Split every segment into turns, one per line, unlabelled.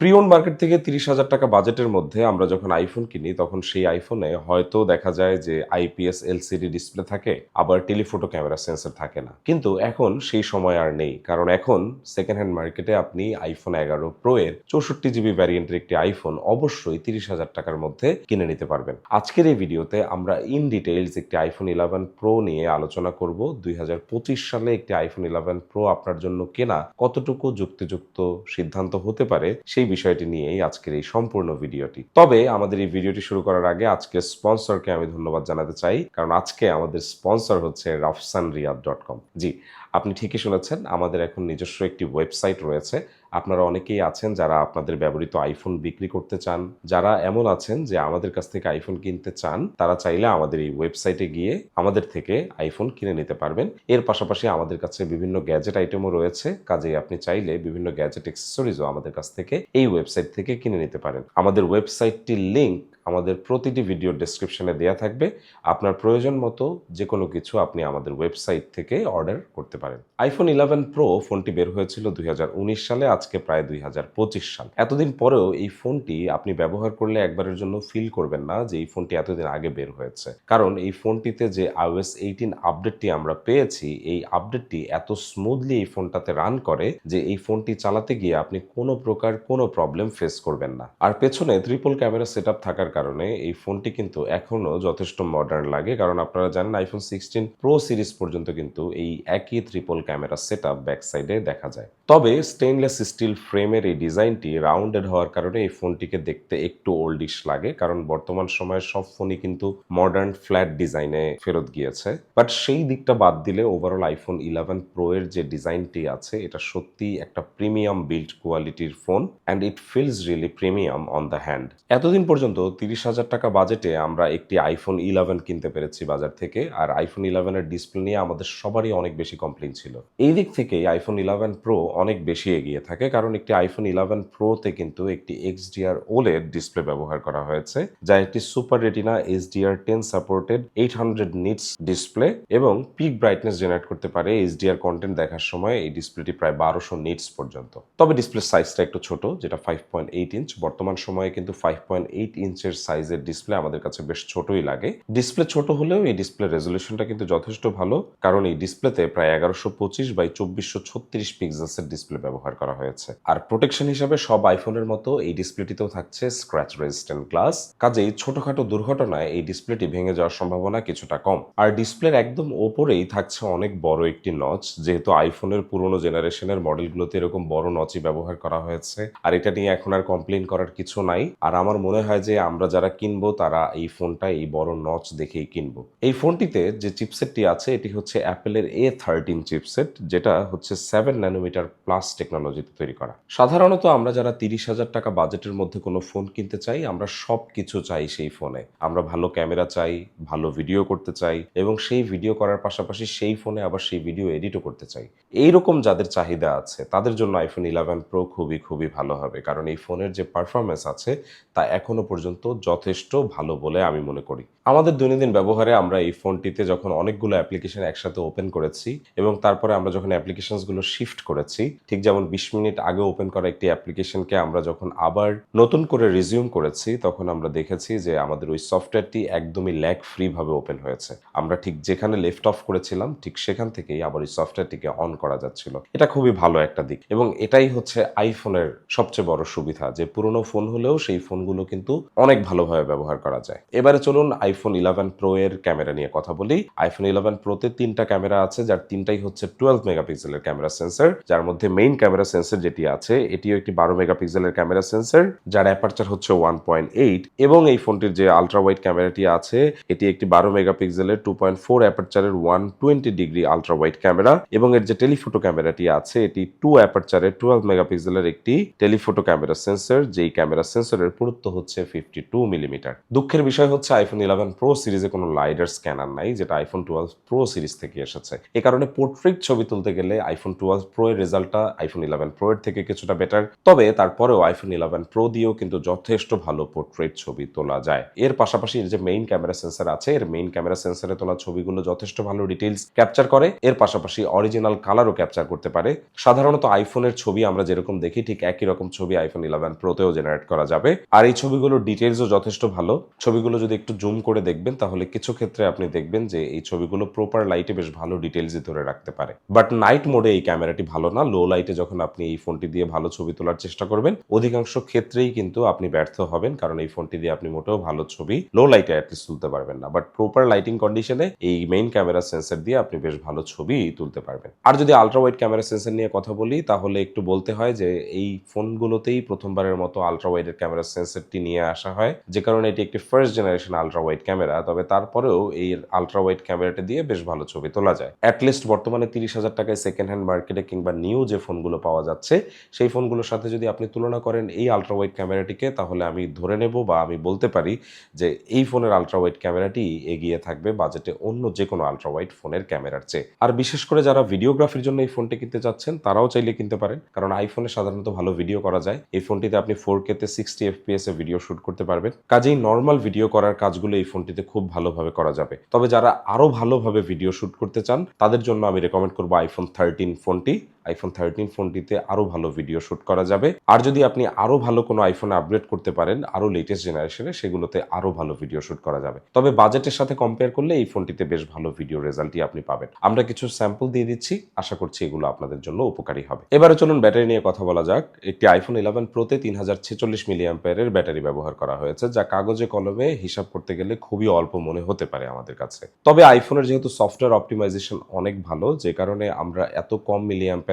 প্রিয়ন market থেকে তিরিশ হাজার টাকা বাজেটের মধ্যে আমরা যখন আইফোন কিনি, তখন সেই আইফোনে হয়তো দেখা যায় যে আইপিএস এলসিডি ডিসপ্লে থাকে, আবার টেলিফোটো ক্যামেরা সেন্সর থাকে না। কিন্তু এখন সেই সময় আর নেই। কারণ এখন সেকেন্ড হ্যান্ড মার্কেটে আপনি আইফোন এগারো প্রো এর চৌষট্টি জিবি ভ্যারিয়েন্টের একটি আইফোন অবশ্যই তিরিশ হাজার টাকার মধ্যে কিনে নিতে পারবেন। আজকের এই ভিডিওতে আমরা ইন ডিটেইলস একটি আইফোন ইলেভেন প্রো নিয়ে আলোচনা করব। দুই হাজার পঁচিশ সালে একটি আইফোন ইলেভেন প্রো আপনার জন্য কেনা কতটুকু যুক্তিযুক্ত সিদ্ধান্ত হতে পারে, সেই বিষয়টি নিয়েই আজকের এই সম্পূর্ণ ভিডিওটি। তবে আমাদের এই ভিডিওটি শুরু করার আগে আজকে স্পন্সরকে আমি ধন্যবাদ জানাতে চাই, কারণ আজকে আমাদের স্পন্সর হচ্ছে রাফসান রিয়াদ ডট কম। জি, আপনি ঠিকই শুনেছেন, আমাদের এখন নিজস্ব একটি ওয়েবসাইট রয়েছে আপনারা অনেকেই আছেন যারা আপনাদের ব্যবহৃত আইফোন বিক্রি করতে চান। যারা এমন আছেন যে আমাদের কাছ থেকে আইফোন কিনতে চান, তারা চাইলে আমাদের এই ওয়েবসাইটে গিয়ে আমাদের থেকে আইফোন কিনে নিতে পারবেন। এর পাশাপাশি আমাদের কাছে বিভিন্ন গ্যাজেট আইটেমও রয়েছে। কাজেই আপনি চাইলে বিভিন্ন গ্যাজেট অ্যাক্সেসরিজও আমাদের কাছ থেকে এই ওয়েবসাইট থেকে কিনে নিতে পারেন। আমাদের ওয়েবসাইটটির লিংক আমাদের প্রতিটি ভিডিও ডেসক্রিপশনে দেওয়া থাকবে। আপনার প্রয়োজন মতো যে কোনো কিছু আপনি আমাদের ওয়েবসাইট থেকে অর্ডার করতে পারেন। আইফোন ইলেভেন প্রো ফোনটি বের হয়েছিল দু হাজার উনিশ সালে, আজকে প্রায় দুই হাজার পঁচিশ সাল। এতদিন পরেও এই ফোনটি আপনি ব্যবহার করলে একবারের জন্য ফিল করবেন না যে এই ফোনটি এতদিন আগে বের হয়েছে। কারণ এই ফোনটিতে যে iOS এইটিন আপডেটটি আমরা পেয়েছি, এই আপডেটটি এত স্মুথলি এই ফোনটাতে রান করে যে এই ফোনটি চালাতে গিয়ে আপনি কোনো প্রকার কোনো প্রবলেম ফেস করবেন না। আর পেছনে ট্রিপল ক্যামেরা সেট থাকার কারণে এই ফোনটি কিন্তু এখনও যথেষ্ট মডার্ন লাগে। কারণ আপনারা জানেন আইফোন সিক্সটিন প্রো সিরিজ পর্যন্ত কিন্তু এই একই triple camera set up back সাইডে দেখা যায়। তবে স্টেইনলেস স্টিল ফ্রেমের এই ডিজাইনটি রাউন্ডেড হওয়ার কারণে এই ফোনটিকে দেখতে একটু ওল্ডিশ লাগে। কারণ বর্তমান সময়ে সব ফোনই কিন্তু মডার্ন ফ্ল্যাট ডিজাইনে ফেরত গিয়েছে। বাট সেই দিকটা বাদ দিলে ওভারঅল আইফোন ইলেভেন প্রো এর যে ডিজাইনটি আছে, এটা সত্যি একটা প্রিমিয়াম বিল্ড কোয়ালিটির phone and it feels really premium on the hand এতদিন পর্যন্ত তিরিশ হাজার টাকা বাজেটে আমরা একটি আইফোন ইলেভেন কিনতে পেরেছি বাজার থেকে। আর আইফোন ইলেভেনের ডিসপ্লে নিয়ে আমাদের সবারই অনেক বেশি কমপ্লেন ছিল। এই দিক থেকেই আইফোন ইলেভেন প্রো অনেক বেশি এগিয়ে থাকে, কারণ একটি আইফোন ইলেভেন প্রোতে কিন্তু একটি এক্সডিআর ওলেড ডিসপ্লে ব্যবহার করা হয়েছে, যা একটি super retina HDR ten supported eight hundred nits display এবং পিক ব্রাইটনেস জেনারেট করতে পারে এইচডিআর কন্টেন্ট দেখার সময় এই ডিসপ্লেটি প্রায় বারোশো নিটস পর্যন্ত। তবে ডিসপ্লে সাইজটা একটু ছোট, যেটা ফাইভ পয়েন্ট এইট ইঞ্চ বর্তমান সময়ে কিন্তু ফাইভ পয়েন্ট এইট ইঞ্চের সাইজের ডিসপ্লে আমাদের কাছে বেশ ছোটই লাগে। ডিসপ্লে ছোট হলেও এই ডিসপ্লে রেজলিউশনটা কিন্তু যথেষ্ট ভালো, কারণ এই ডিসপ্লেতে প্রায় এগারোশো পঁচিশ বাই চব্বিশশো ছত্রিশ পিক্সেলসের ডিসপ্লে ব্যবহার করা হয়েছে। আর প্রোটেকশন হিসাবে সব আইফোনের মতো এই ডিসপ্লেটিতেও থাকছে স্ক্র্যাচ রেজিস্ট্যান্ট গ্লাস কাজেই ছোটখাটো দুর্ঘটনায় এই ডিসপ্লেটি ভেঙে যাওয়ার সম্ভাবনা কিছুটা কম। আর ডিসপ্লের একদম ওপরেই থাকছে অনেক বড় একটি নচ যেহেতু আইফোনের পুরোনো জেনারেশনের মডেলগুলোতে এরকম বড় নচই ব্যবহার করা হয়েছে। আর এটা নিয়ে এখন আর কমপ্লেন করার কিছু নাই। আর আমার মনে হয় যে আমরা যারা কিনবো, তারা এই ফোনটা, এই বড় নচ দেখেই কিনবো। এই ফোনটিতে যে চিপসেটটি আছে, এটি হচ্ছে অ্যাপেলের এ থার্টিন চিপসেট যেটা হচ্ছে সেভেন ন্যানোমিটার প্লাস টেকনোলজিতে তৈরি করা। সাধারণত আমরা যারা তিরিশ হাজার টাকা বাজেটের মধ্যে কোনো ফোন কিনতে চাই, আমরা সব কিছু চাই সেই ফোনে আমরা ভালো ক্যামেরা চাই, ভালো ভিডিও করতে চাই, এবং সেই ভিডিও করার পাশাপাশি সেই ফোনে আবার সেই ভিডিও এডিটও করতে চাই। এইরকম যাদের চাহিদা আছে, তাদের জন্য আইফোন ইলেভেন প্রো খুবই খুবই ভালো হবে, কারণ এই ফোনের যে পারফরমেন্স আছে, তা এখনও পর্যন্ত যথেষ্ট ভালো বলে আমি মনে করি। আমাদের দৈনন্দিন ব্যবহারে আমরা এই ফোনটিতে যখন অনেকগুলো অ্যাপ্লিকেশন একসাথে ওপেন করেছি এবং তারপরে আমরা যখন অ্যাপ্লিকেশনসগুলো শিফট করেছি, ঠিক যেমন বিশ মিনিট আগে ওপেন করা একটি অ্যাপ্লিকেশনকে আমরা যখন আবার নতুন করে রিজিউম করেছি, তখন আমরা দেখেছি যে আমাদের ওই সফটওয়্যারটি একদমই ল্যাগ ফ্রি ভাবে ওপেন হয়েছে। আমরা ঠিক যেখানে লেফট অফ করেছিলাম, ঠিক সেখান থেকেই আবার ওই সফটওয়্যারটিকে অন করা যাচ্ছিল। এটা খুবই ভালো একটা দিক এবং এটাই হচ্ছে আইফোনের সবচেয়ে বড় সুবিধা যে পুরনো ফোন হলেও সেই ফোনগুলো কিন্তু অনেক ভালোভাবে ব্যবহার করা যায়। এবারে চলুন আইফোন ইলেভেন প্রো এর ক্যামেরা নিয়ে কথা বলি। আইফোন ইলেভেন প্রোতে তিনটা ক্যামেরা আছে, যার তিনটাই হচ্ছে টুয়েলভ মেগাপিক্সেলের ক্যামেরা সেন্সর যার মধ্যে মেইন ক্যামেরা সেন্সর যেটি আছে, এটিও একটি বারো মেগাপিক্সেলের ক্যামেরা সেন্সর যার অ্যাপারচার হচ্ছে ওয়ান পয়েন্ট এইট এবং এই ফোনটির যে আলট্রা ওয়াইড ক্যামেরাটি আছে, এটি একটি বারো মেগাপিক্সেলের two point four অ্যাপারচারের one twenty degree ultra wide camera এবং এর যে টেলিফোটো ক্যামেরাটি আছে, এটি টু অ্যাপারচারের টুয়েলভ মেগাপিক্সেলের একটি টেলিফোটো ক্যামেরা সেন্সর যেই ক্যামেরা সেন্সরের পুরুত্ব হচ্ছে ফিফটি টু মিলিমিটার দুঃখের বিষয় হচ্ছে আইফোন ইলেভেন ইলেভেন প্রো সিরিজে কোনো লাইডার স্ক্যানার নাই, যেটা আইফোন টুয়েলভ প্রো সিরিজ থেকে এসেছে। এ কারণে পোর্ট্রেট ছবি তুলতে গেলে আইফোন টুয়েলভ প্রো এর রেজাল্টটা আইফোন ইলেভেন প্রো এর থেকে কিছুটা বেটার তবে তারপরেও আইফোন ইলেভেন প্রো দিয়েও কিন্তু যথেষ্ট ভালো পোর্ট্রেট ছবি তোলা যায়। এর পাশাপাশি এর যে মেইন ক্যামেরা সেন্সর আছে, এর মেইন ক্যামেরা সেন্সরে তোলা ছবিগুলো যথেষ্ট ভালো ডিটেলস ক্যাপচার করে। এর পাশাপাশি অরিজিনাল কালারও ক্যাপচার করতে পারে। সাধারণত আইফোনের ছবি আমরা যেরকম দেখি, ঠিক একই রকম ছবি আইফোন ইলেভেন প্রোতেও জেনারেট করা যাবে। আর এই ছবিগুলোর ডিটেলসও যথেষ্ট ভালো। ছবিগুলো যদি একটু জুম করে দেখবেন, তাহলে কিছু ক্ষেত্রে আপনি দেখবেন যে এই ছবিগুলো প্রপার লাইটে বেশ ভালো ডিটেলসই ধরে রাখতে পারে। বাট নাইট মোডে এই ক্যামেরাটি ভালো না। লো লাইটে যখন আপনি এই ফোনটি দিয়ে ভালো ছবি তোলার চেষ্টা করবেন, অধিকাংশ ক্ষেত্রেই কিন্তু আপনি ব্যর্থ হবেন, কারণ এই ফোনটি দিয়ে আপনি মোটেও ভালো ছবি লো লাইটে অ্যাটলিস্ট তুলতে পারবেন না। বাট প্রপার লাইটিং কন্ডিশনে এই মেইন ক্যামেরা সেন্সর দিয়ে আপনি বেশ ভালো ছবি তুলতে পারবেন। আর যদি আলট্রা ওয়াইড ক্যামেরা সেন্সর নিয়ে কথা বলি, তাহলে একটু বলতে হয় যে এই ফোনগুলোতেই প্রথমবারের মতো আলট্রা ওয়াইডের ক্যামেরা সেন্সরটি নিয়ে আসা হয়। যে কারণে এটি একটি first generation ultra wide camera, তবে তারপরেও এই আলট্রা ওয়াইড ক্যামেরাটি দিয়ে বেশ ভালো ছবি তোলা যায়। অ্যাটলিস্ট বর্তমানে তিরিশ হাজার টাকায় সেকেন্ড হ্যান্ড মার্কেটে কিংবা নিউ যে ফোনগুলো পাওয়া যাচ্ছে, সেই ফোনগুলোর সাথে যদি আপনি তুলনা করেন এই আলট্রা ওয়াইড ক্যামেরাটিকে, তাহলে আমি ধরে নেব বা আমি বলতে পারি যে এই ফোনের আলট্রা ওয়াইড ক্যামেরাটি এগিয়ে থাকবে বাজেটে অন্য যে কোনো আলট্রা ওয়াইড ফোনের ক্যামেরার চেয়ে। আর বিশেষ করে যারা ভিডিওগ্রাফির জন্য এই ফোনটি কিনতে চাচ্ছেন, তারাও চাইলে কিনতে পারেন। কারণ আইফোনে সাধারণত ভালো ভিডিও করা যায়। এই ফোনটিতে আপনি ফোর কেতে সিক্সটি এফপিএস এ ভিডিও শুট করতে পারবেন। কাজেই নর্মাল ভিডিও করার কাজগুলো এই ফোনটিতে খুব ভালোভাবে করা যাবে। তবে যারা আরও ভালোভাবে ভিডিও শুট করতে চান, তাদের জন্য আমি রেকমেন্ড করব আইফোন থার্টিন ফোনটি। আইফোন থার্টিন ফোনটিতে আরও ভালো ভিডিও শুট করা যাবে। আর যদি আপনি আরও ভালো কোনো আইফোন আপগ্রেড করতে পারেন, আরও লেটেস্ট জেনারেশনে সেগুলোতে আরও ভালো ভিডিও শুট করা যাবে। তবে বাজেটের সাথে কম্পেয়ার করলে এই ফোনটিতে বেশ ভালো ভিডিও রেজাল্টই আপনি পাবেন। আমরা কিছু স্যাম্পল দিয়ে দিচ্ছি, আশা করছি এগুলো আপনাদের জন্য উপকারী হবে। এবারে চলুন ব্যাটারি নিয়ে কথা বলা যাক। একটি আইফোন ইলেভেন প্রোতে তিন হাজার ছেচল্লিশ মিলিয়াম্পায়ারের ব্যাটারি ব্যবহার করা হয়েছে, যা কাগজে কলমে হিসাব করতে গেলে খুবই অল্প মনে হতে পারে আমাদের কাছে। তবে আইফোনের যেহেতু সফটওয়্যার অপটিমাইজেশন অনেক ভালো, যে কারণে আমরা এত কম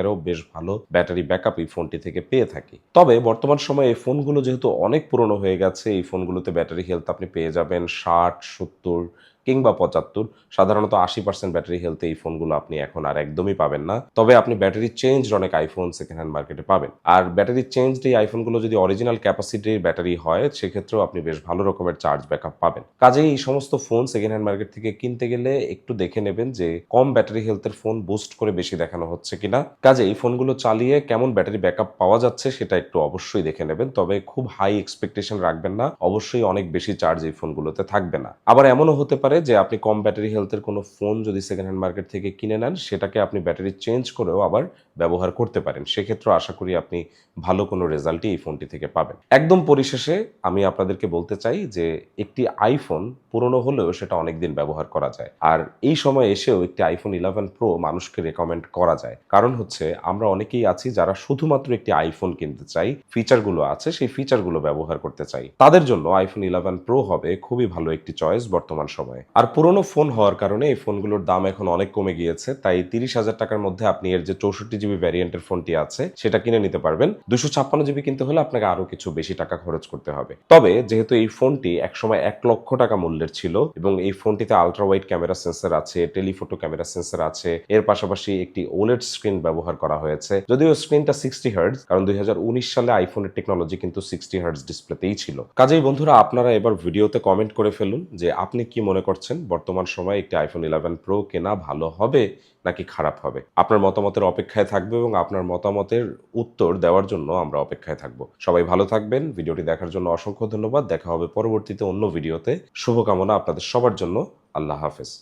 মিলিয়াম্পায়ারেও বেশ ভালো ব্যাটারি ব্যাকআপ এই ফোনটি থেকে পেয়ে থাকি। তবে বর্তমান সময়ে এই ফোনগুলো যেহেতু অনেক পুরনো হয়ে গেছে, এই ফোনগুলোতে ব্যাটারি হেলথ আপনি পেয়ে যাবেন ষাট, সত্তর কিংবা পঁচাত্তর, সাধারণত আশি পার্সেন্ট ব্যাটারি হেলথে এই ফোনগুলো আপনি এখন আর একদমই পাবেন না। তবে আপনি ব্যাটারি চেঞ্জ অনেক আইফোন সেকেন্ড হ্যান্ড মার্কেটে পাবেন। আর ব্যাটারি চেঞ্জ এই আইফোনগুলো যদি অরিজিনাল ক্যাপাসিটির ব্যাটারি হয়, সেক্ষেত্রেও আপনি বেশ ভালো রকমের চার্জ ব্যাকআপ পাবেন। কাজেই এই সমস্ত ফোন সেকেন্ড হ্যান্ড মার্কেট থেকে কিনতে গেলে একটু দেখে নেবেন যে কম ব্যাটারি হেলথের ফোন বুস্ট করে বেশি দেখানো হচ্ছে কিনা। কাজে এই ফোনগুলো চালিয়ে কেমন ব্যাটারি ব্যাকআপ পাওয়া যাচ্ছে সেটা একটু অবশ্যই দেখে নেবেন। তবে খুব হাই এক্সপেকটেশন রাখবেন না। অবশ্যই অনেক বেশি চার্জ এই ফোনগুলোতে থাকবে না। আবার এমনও হতে পারে যে আপনি কম ব্যাটারি হেলথের কোনো ফোন যদি সেকেন্ড হ্যান্ড মার্কেট থেকে কিনে নেন, সেটাকে আপনি ব্যাটারি চেঞ্জ করেও আবার ব্যবহার করতে পারেন সেক্ষেত্রে আশা করি আপনি ভালো কোনো রেজাল্টই এই ফোনটি থেকে পাবেন। একদম পরিশেষে আমি আপনাদেরকে বলতে চাই যে, একটি আইফোন পুরনো হলেও সেটা অনেকদিন ব্যবহার করা যায়। আর এই সময় এসেও একটি আইফোন ইলেভেন প্রো মানুষকে রেকমেন্ড করা যায়। কারণ হচ্ছে, আমরা অনেকেই আছি যারা শুধুমাত্র একটি আইফোন কিনতে চাই ফিচারগুলো আছে, সেই ফিচারগুলো ব্যবহার করতে চাই। তাদের জন্য আইফোন ইলেভেন প্রো হবে খুবই ভালো একটি চয়েস বর্তমান সময়ে। আর পুরনো ফোন হওয়ার কারণে এই ফোনগুলোর দাম এখন অনেক কমে গিয়েছে, তাই তিরিশ হাজার টাকার মধ্যে আপনি এর যে চৌষট্টি জিবি ভ্যারিয়েন্টের ফোনটি আছে, সেটা কিনে নিতে পারবেন। দুশো ছাপ্পান্ন জিবি কিনতে হলে আপনাকে আরও কিছু বেশি টাকা খরচ করতে হবে। তবে যেহেতু এই ফোনটি একসময় এক লক্ষ টাকা মূল্যের ছিল এবং এই ফোনটিতে আলট্রা ওয়াইড ক্যামেরা সেন্সর আছে টেলিফোটো ক্যামেরা সেন্সর আছে, এর পাশাপাশি একটি ওলেড স্ক্রিন ব্যবহার করা হয়েছে। যদিও স্ক্রিনটা সিক্সটি হার্টস কারণ দুই হাজার উনিশ সালে আইফোনের টেকনোলজি কিন্তু সিক্সটি হার্টস ডিসপ্লেতেই ছিল। কাজেই বন্ধুরা, আপনারা এবার ভিডিওতে কমেন্ট করে ফেলুন যে আপনি কি মনে করছেন, বর্তমান সময়ে একটি আইফোন ইলেভেন প্রো কেনা ভালো হবে নাকি খারাপ হবে? আপনার মতামতের অপেক্ষায় থাকবে এবং আপনার মতামতের উত্তর দেওয়ার জন্য আমরা অপেক্ষায় থাকব। সবাই ভালো থাকবেন। ভিডিওটি দেখার জন্য অসংখ্য ধন্যবাদ। দেখা হবে পরবর্তীতে অন্য ভিডিওতে। শুভকামনা আপনাদের সবার জন্য। আল্লাহ হাফেজ।